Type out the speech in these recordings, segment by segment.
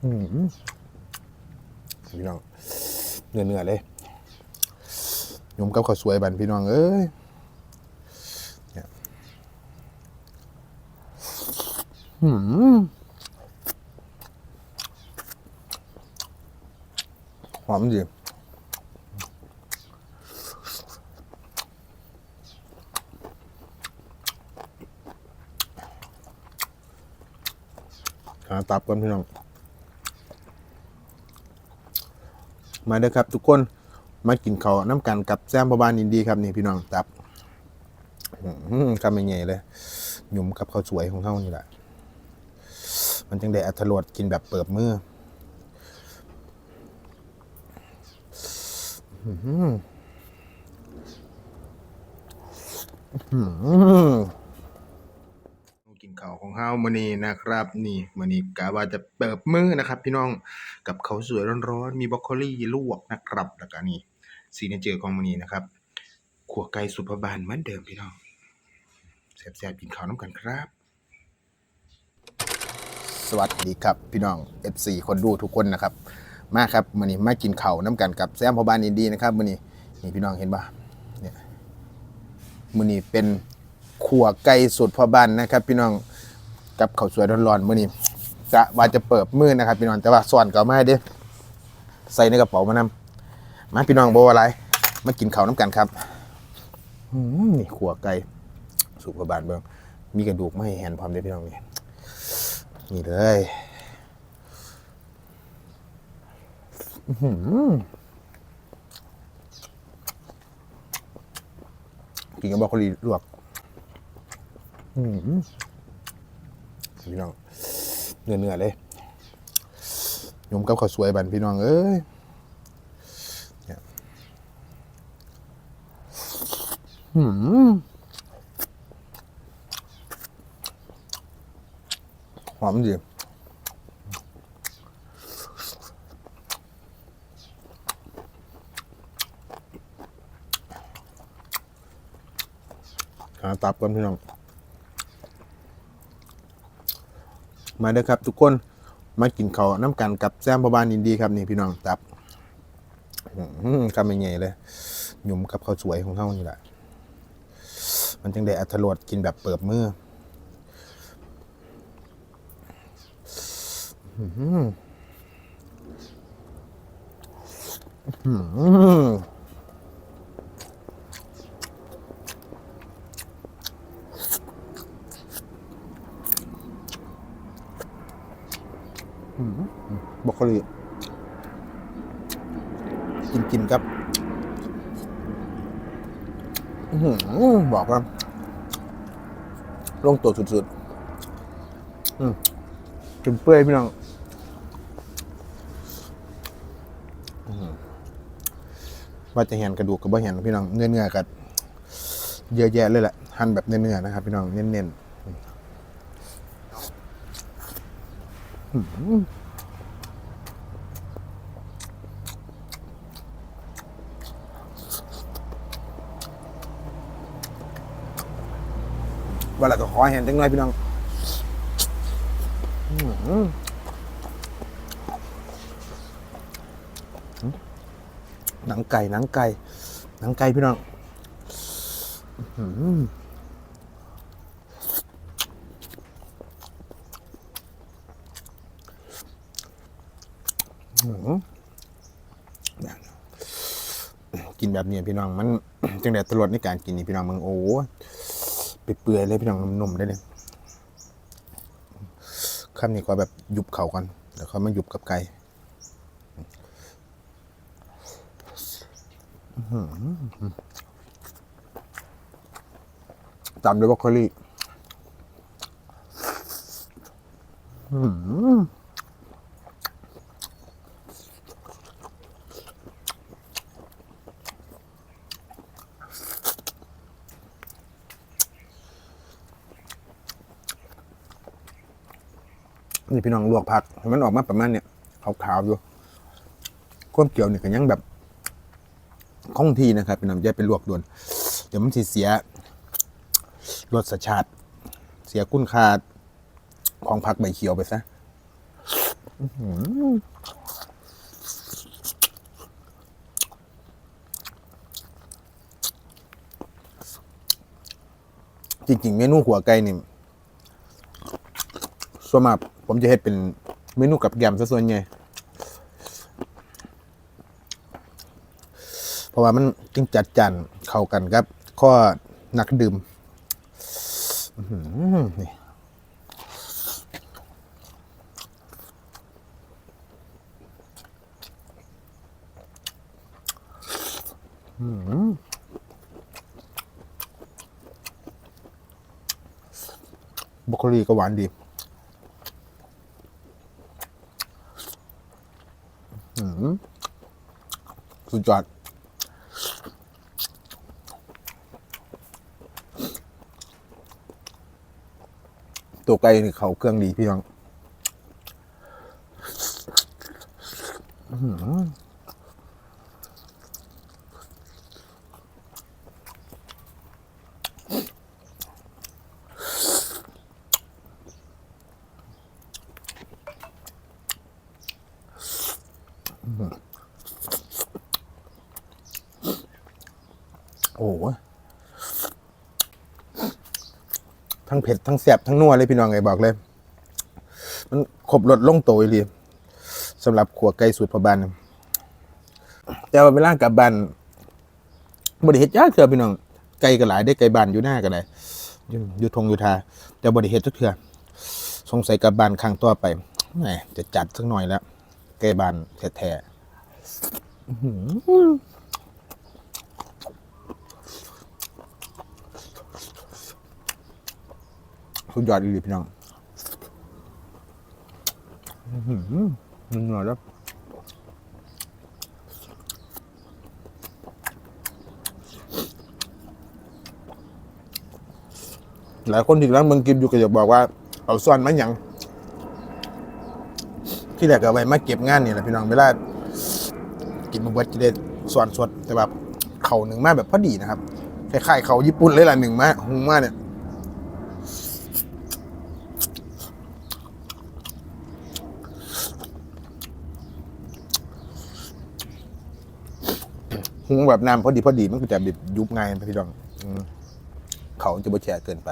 พี่น้องเนื้อเนื้อๆเลยยมกับข้าวสวยบันพี่น้องเอ้ยเนี่ยอืมหอมดีหาตับกันพี่น้อง มาเด้อครับ ทุกคนมากินข้าวน้ำกันกับแซมพบานอินดีครับนี่พี่น้องตับอื้อหือคำใหญ่เลยหยุ่มกับข้าวสวยของเขานี่แหละมันจึงได้อัตรสกินแบบเปิบมืออื้อหืออื้อหือกินข้าวของเฮามื้อนี้นะครับ นี่มื้อนี้กะว่าจะเปิบมือนะครับ พี่น้อง กับเขาวสวยร้อนๆ มีบรอกโคลี่ลวกนะครับ แล้วก็นี่ซีเนเจอร์ของมันนี้นะครับขัวไก่สุดพระบานเหมือนเดิมพี่น้องแซ่บๆกินข้าวน้ำกันครับ สวัสดีครับพี่น้อง FC คนดูทุกคนนะครับ มาครับมื้อนี้มากินข้าวน้ำกันกับแซมพอบานอินดีนะครับมื้อนี้นี่พี่น้องเห็นปะเนี่ยมื้อนี้เป็นขัวไก่สุดพอบ้านนะครับ พี่น้องกับข้าวสวยร้อนๆมื้อนี้ จะว่าจะเปิดมือนะครับพี่น้องแต่ว่าส่วนก็ไม่เด้ใส่ในกระเป๋ามานำมาพี่น้องโบอะไรมากินข้าวน้ำกันครับนี่ขัวไก่สุกบานเบิ่งมีกระดูกไม่ให้แหนพร้อมเด้พี่น้องนี่นี่เลยอื้อหือกินกับบรอกโคลีลวกอืมพี่น้อง เนื้อเนื้อๆเลยยมกับข้าวสวยบันพี่น้องเอ้ยเนี่ยหืมหอมดีหาตับกันพี่น้อง มาเด้อครับ ทุกคนมากินข้าวน้ำกันกับแซมพบานอินดีครับนี่พี่น้องตับอื้อหือคำใหญ่เลยหยุ่มกับข้าวสวยของเขานี่แหละมันจึงได้อัตรสกินแบบเปิบมืออื้อหืออื้อหือ บรอกโคลีกินกินครับบอกว่าลงตัวสุดๆอืมจนเปื่อยพี่น้องว่าจะเห็นกระดูกกับว่าเห็นพี่น้องเนื้อเนื้อๆกันเยอะแยะเลยแหละหั่นแบบเนื้อเนื้อๆนะครับ พี่น้องเน้นๆอื้อหือ ว่าเราก็ขอเห็นจังเลยพี่น้องหนังไก่หนังไก่หนังไก่พี่น้องอื้อหืออื้อหือกินแบบนี้พี่น้องมันจังไดตลอดในการกินนี่พี่น้องมึงโอ้ เปื่อยๆเลยพี่น้องนุ่มๆได้เลยคำนี้ก็แบบยุบเข่ากันแล้วเขามายุบกับไก่ตามด้วยบรอกโคลีอื้อ นี่พี่น้องลวกผักมันออกมาประมาณเนี้ยขาวๆอยู่ข้มเกี่ยวเนี่ยก็ยังแบบคงที่นะครับพี่น้องอย่าไปลวกด่วน เดี๋ยวมันสิเสียรสชาติเสียคุณค่าของผักใบเขียวไปซะจริงๆเมนูหัวไก่นี่ส่วนมาก ผมจะเฮ็ดเป็นเมนูกับแกมซะส่วนใหญ่เพราะว่ามันจึงจัดจานเข้ากันครับ ข้อนักดื่มนี่บรอกโคลีก็หวานดีอืม สุดยอดตัวไก่นี่เขาเครื่องดีพี่น้องอื้อหือโอ้โห ทั้งเผ็ดทั้งแซ่บทั้งนัวเลยพี่น้องไงบอกเลย มันครบรสลงโตเลยสำหรับขัวไก่สูตรพอบานแต่ว่าเวลากลับบ้านบริเฮ็ดยากเถื่อพี่น้องไก่ก็หลายได้ไก่บ้านอยู่หน้าก็ได้อยู่อยู่ทงอยู่ทา แต่บริเฮ็ดจักเถื่อสงสัยกลับบ้านครั้งต่อไปแหมจะจัดสักหน่อยแล้วไก่บ้านแท้ๆอื้อหือ สุดยอดอีลีพี่น้องอื้อหือมันเหน่อยแล้วหลายคนที่ร้านเมืองกินอยู่ก็จะบอกว่า เอาซ่อนมาหยัง ที่แรกก็เอาไว้มาเก็บงานนี่แหละพี่น้องเวลากินมาเบิดจะได้ส่วนสดแต่แบบเขาหนึ่งมาแบบพอดีนะครับคล้ายๆเขาญี่ปุ่นเลยล่ะหนึ่งมาหุงมาเนี่ย หุงแบบน้ำพอดีพอดีมันก็จะแบบยุบง่ายพี่น้องอเขาจะบ่แฉะเกินไป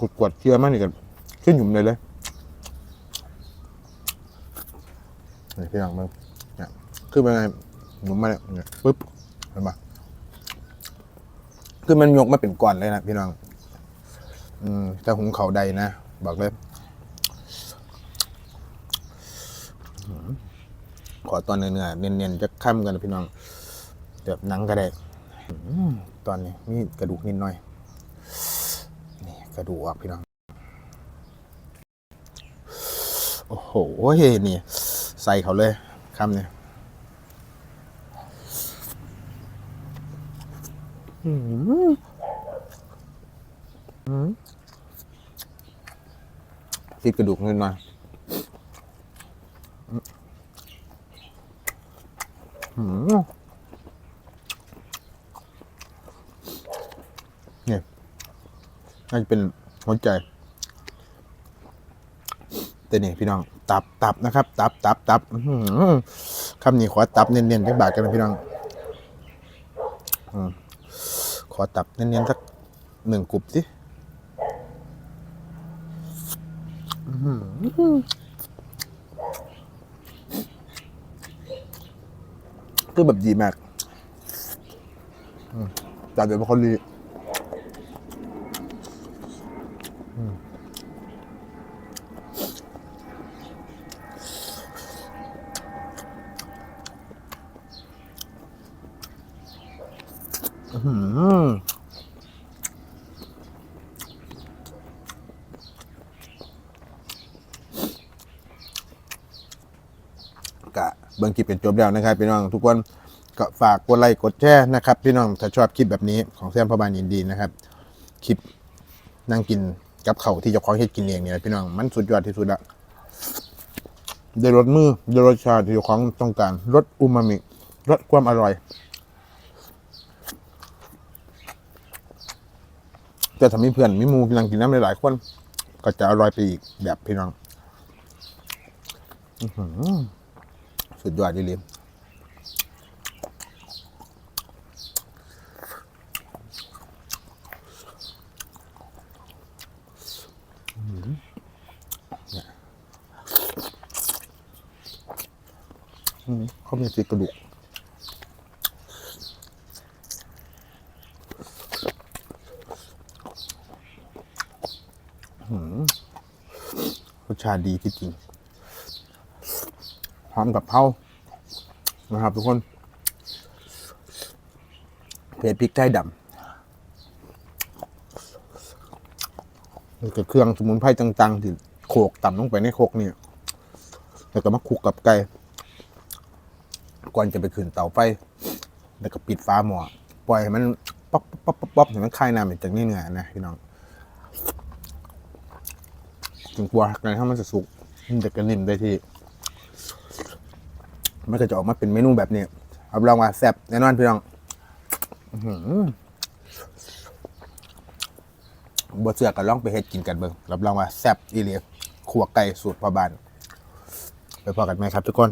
กดกดเชื่อมากนี่กันขึ้นหยุ่มเลยเลยนี่พี่น้องมึงเนี่ยคือเป็นไงหนุ่มมาเนี่ยเนี่ยปึ๊บเห็นปะคือมันยกมาเป็นก้อนเลยนะพี่น้อง อืมแต่หุงเขาใดนะ บอกเลย ขอตอนเนื้อๆเนียนๆจะค่ำกันนะพี่น้องแบบหนังก็ได้ตอนนี้มีกระดูกนิดหน่อย นี่กระดูกออกพี่น้อง โอ้โหนี่ใส่เขาเลยคำเนี่ยอืมอืมติดกระดูกนิดหน่อย เนี่ยน่าจะเป็นหัวใจ แต่เนี่ยพี่น้อง ตับตับนะครับ ตับตับตับคำนี้ขอตับเนียนๆจักบาทกันนะพี่น้องอขอตับเนียนๆสักหนึ่งกรุบสิอื้อหือ คือแบบดีมากจากเดี๋ยวเป็นคนดีอืมอื้อหือก็ เบิ่งคลิปเป็นจบแล้วนะครับ พี่น้องทุกคนก็ฝากกดไลค์กดแชร์นะครับ พี่น้องถ้าชอบคลิปแบบนี้ของแซมพบานอินดีนะครับคลิปนั่งกินกับเขาที่เจ้าของเฮ็ดกินเองเนี่ยพี่น้องมันสุดยอดที่สุดละได้รสมือได้รสชาติที่เจ้าของต้องการรสอูมามิรสความอร่อยแต่ถ้ามีเพื่อนมีมูกำลังกินน้ำหลายๆคนก็จะอร่อยไปอีกแบบพี่น้อง อือหือ สุดยอดดีเลยอื้อหือเนี่ยอื้อหือเขามีสีกระดูกรสชาติดีที่จริง พร้อมกับเผานะครับ ทุกคนเผ็ดพริกไทยดำแล้วก็เครื่องสมุนไพรต่างๆที่โขกต่ำลงไปในโคกเนี่ยแล้วก็มาคลุกกับไก่ก่อนจะไปขึ้นเตาไฟ แล้วก็ปิดฟ้าหม้อปล่อยให้มันป๊อกป๊อกป๊อกป๊อกให้มันคายน้ำจากนี่เนื้อนะพี่น้องถึงกลัวไก่ถ้ามันจะสุกมันจะกระนิ่มได้ที่ มันก็จะออกมาเป็นเมนูแบบนี้รับรองว่าแซ่บแน่นอนพี่น้องบดเสือก็ลองไปเฮ็ดกินกันเบิ่งรับรองว่าแซ่บอีเลียขัวไก่สูตรพ่อบ้าน ไปพอกันไหมครับทุกคน